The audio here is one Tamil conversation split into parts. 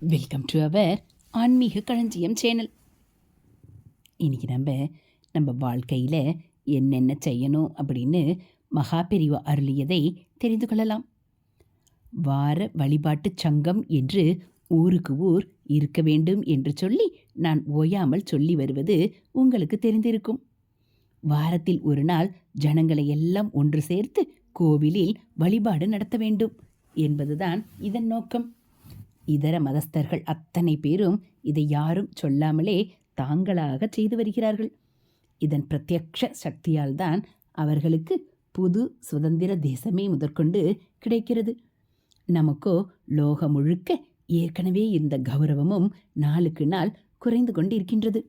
வெல்கம் டு அவர் ஆன்மீக களஞ்சியம் சேனல் இன்றைக்கி நம்ம நம்ம வாழ்க்கையில் என்னென்ன செய்யணும் அப்படின்னு மகா பெரிவா அருளியதை தெரிந்து கொள்ளலாம். வார வழிபாட்டுச் சங்கம் என்று ஊருக்கு ஊர் இருக்க வேண்டும் என்று சொல்லி நான் ஓயாமல் சொல்லி வருவது உங்களுக்கு தெரிந்திருக்கும். வாரத்தில் ஒரு நாள் ஜனங்களை எல்லாம் ஒன்று சேர்த்து கோவிலில் வழிபாடு நடத்த வேண்டும் என்பதுதான் இதன் நோக்கம். இதர மதஸ்தர்கள் அத்தனை பேரும் இதை யாரும் சொல்லாமலே தாங்களாக செய்து வருகிறார்கள். இதன் பிரத்யக்ஷ சக்தியால் தான் அவர்களுக்கு புது சுதந்திர தேசமே முதற்கொண்டு கிடைக்கிறது. நமக்கோ லோகம் முழுக்க ஏற்கனவே இருந்த கௌரவமும் நாளுக்கு நாள் குறைந்து கொண்டிருக்கின்றது.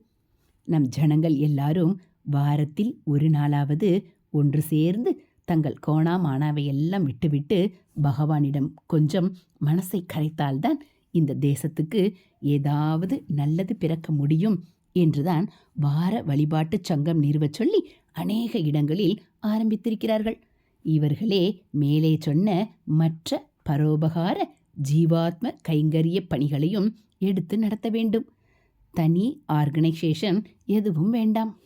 நம் ஜனங்கள் எல்லாரும் வாரத்தில் ஒரு நாளாவது ஒன்று சேர்ந்து தங்கள் கோணா மானாவை எல்லாம் விட்டுவிட்டு பகவானிடம் கொஞ்சம் மனசை கரைத்தால்தான் இந்த தேசத்துக்கு ஏதாவது நல்லது பிறக்க முடியும் என்றுதான் வார வழிபாட்டுச் சங்கம் நிறுவச் சொல்லி அநேக இடங்களில் ஆரம்பித்திருக்கிறார்கள். இவர்களே மேலே சொன்ன மற்ற பரோபகார ஜீவாத்ம கைங்கரிய பணிகளையும் எடுத்து நடத்த வேண்டும். தனி ஆர்கனைசேஷன் எதுவும் வேண்டாம்.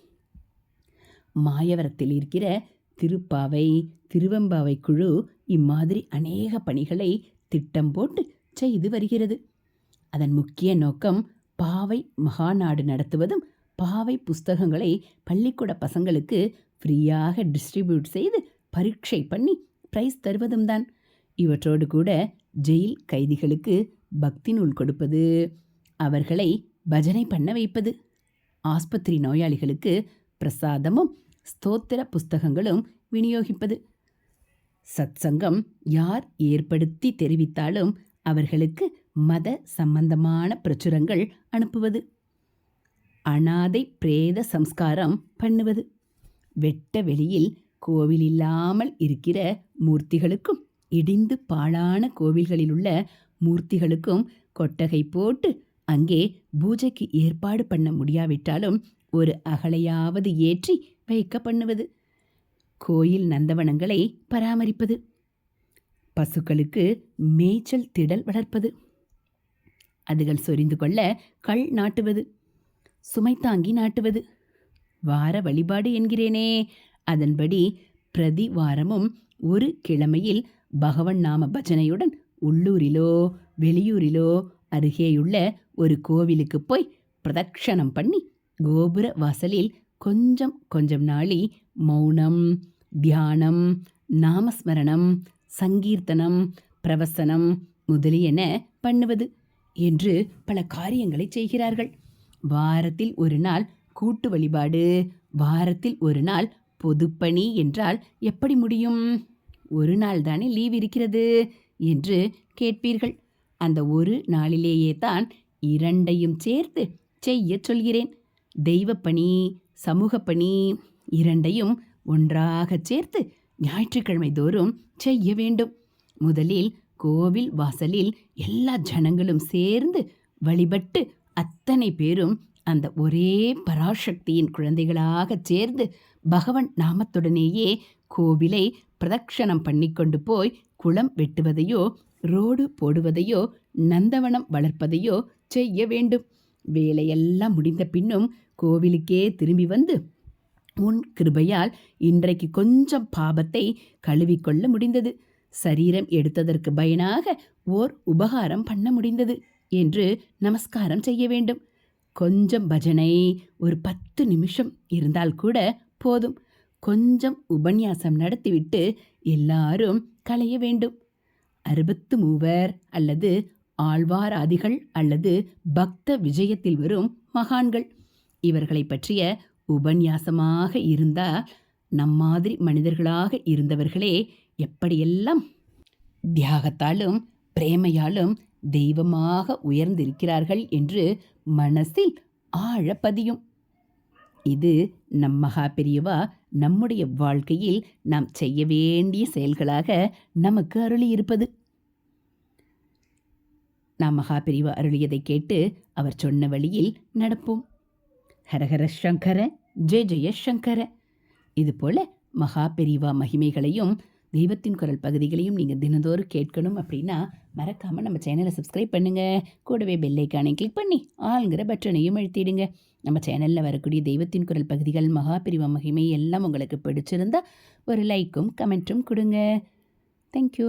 மாயவரத்தில் இருக்கிற திருப்பாவை திருவெம்பாவை குழு இம்மாதிரி அநேக பணிகளை திட்டம் போட்டு செய்து வருகிறது. அதன் முக்கிய நோக்கம் பாவை மகாநாடு நடத்துவதும் பாவை புஸ்தகங்களை பள்ளிக்கூட பசங்களுக்கு ஃப்ரீயாக டிஸ்ட்ரிபியூட் செய்து பரீட்சை பண்ணி ப்ரைஸ் தருவதும் தான். இவற்றோடு கூட ஜெயில் கைதிகளுக்கு பக்தி நூல் கொடுப்பது அவர்களை பஜனை பண்ண வைப்பது ஆஸ்பத்திரி நோயாளிகளுக்கு பிரசாதமும் ஸ்தோத்திர புஸ்தகங்களும் விநியோகிப்பது. சத்சங்கம் யார் ஏற்படுத்தி தெரிவித்தாலும் அவர்களுக்கு மத சம்பந்தமான பிரச்சுரங்கள் அனுப்புவது. அனாதை பிரேத சம்ஸ்காரம் பண்ணுவது. வெட்ட வெளியில் கோவில் இல்லாமல் இருக்கிற மூர்த்திகளுக்கும் இடிந்து பாழான கோவில்களில் உள்ள மூர்த்திகளுக்கும் கொட்டகை போட்டு அங்கே பூஜைக்கு ஏற்பாடு பண்ண முடியாவிட்டாலும் ஒரு அகலையாவது ஏற்றி வைக்க பண்ணுவது. கோயில் நந்தவனங்களை பராமரிப்பது. பசுக்களுக்கு மேய்ச்சல் திடல் வளர்ப்பது. அதுகள் சொரிந்து கொள்ள கள் நாட்டுவது. சுமை தாங்கி நாட்டுவது. வார வழிபாடு என்கிறேனே. அதன்படி பிரதி வாரமும் ஒரு கிழமையில் பகவன் நாம பஜனையுடன் உள்ளூரிலோ வெளியூரிலோ அருகேயுள்ள ஒரு கோவிலுக்கு போய் பிரதக்ஷணம் பண்ணி கோபுர வாசலில் கொஞ்சம் கொஞ்சம் நாளி மௌனம் தியானம் நாமஸ்மரணம் சங்கீர்த்தனம் பிரவசனம் முதலியன பண்ணுவது என்று பல காரியங்களை செய்கிறார்கள். வாரத்தில் ஒரு நாள் கூட்டு வழிபாடு வாரத்தில் ஒரு நாள் பொதுப்பணி என்றால் எப்படி முடியும்? ஒரு நாள் தானே லீவ் இருக்கிறது என்று கேட்பீர்கள். அந்த ஒரு நாளிலேயே தான் இரண்டையும் சேர்த்து செய்யச் சொல்கிறேன். தெய்வப்பணி சமூகப்பணி இரண்டையும் ஒன்றாகச் சேர்த்து ஞாயிற்றுக்கிழமை தோறும் செய்ய வேண்டும். முதலில் கோவில் வாசலில் எல்லா ஜனங்களும் சேர்ந்து வழிபட்டு அத்தனை பேரும் அந்த ஒரே பராசக்தியின் குழந்தைகளாகச் சேர்ந்து பகவன் நாமத்துடனேயே கோவிலை பிரதக்ஷணம் பண்ணிக்கொண்டு போய் குளம் வெட்டுவதையோ ரோடு போடுவதையோ நந்தவனம் வளர்ப்பதையோ செய்ய வேண்டும். வேலையெல்லாம் முடிந்த பின்னும் கோவிலுக்கே திரும்பி வந்து உன் கிருபையால் இன்றைக்கு கொஞ்சம் பாபத்தை கழுவிக்கொள்ள முடிந்தது. சரீரம் எடுத்ததற்கு பயனாக ஓர் உபகாரம் பண்ண முடிந்தது என்று நமஸ்காரம் செய்ய வேண்டும். கொஞ்சம் பஜனை ஒரு பத்து நிமிஷம் இருந்தால் கூட போதும். கொஞ்சம் உபன்யாசம் நடத்திவிட்டு எல்லாரும் களைய வேண்டும். அறுபத்து மூவர் அல்லது ஆழ்வாராதிகள் அல்லது பக்த விஜயத்தில் வரும் மகான்கள். இவர்களை பற்றிய உபன்யாசமாக இருந்தால் நம்மாதிரி மனிதர்களாக இருந்தவர்களே எப்படியெல்லாம் தியாகத்தாலும் பிரேமையாலும் தெய்வமாக உயர்ந்திருக்கிறார்கள் என்று மனசில் ஆழப்பதியும். இது நம் மகா பெரியவா நம்முடைய வாழ்க்கையில் நாம் செய்ய வேண்டிய செயல்களாக நமக்கு அருளியிருப்பது. நாம் மகா பெரியவா அருளியதை கேட்டு அவர் சொன்ன வழியில் நடப்போம். ஹரஹர சங்கர ஜெய ஜெய சங்கர. இதுபோல மகா பெரிவா மகிமைகளையும் தெய்வத்தின் குரல் பகுதிகளையும் நீங்கள் தினந்தோறும் கேட்கணும் அப்படின்னா மறக்காமல் நம்ம சேனலை சப்ஸ்கிரைப் பண்ணுங்கள் கூடவே பெல்லைக்கானை கிளிக் பண்ணி ஆளுங்கிற பட்டனையும் எழுத்திடுங்க நம்ம சேனலில் வரக்கூடிய தெய்வத்தின் குரல் பகுதிகள் மகாபிரிவ மகிமை எல்லாம் உங்களுக்கு பிடிச்சிருந்தா ஒரு லைக்கும் கமெண்ட்டும் கொடுங்க. தேங்க்யூ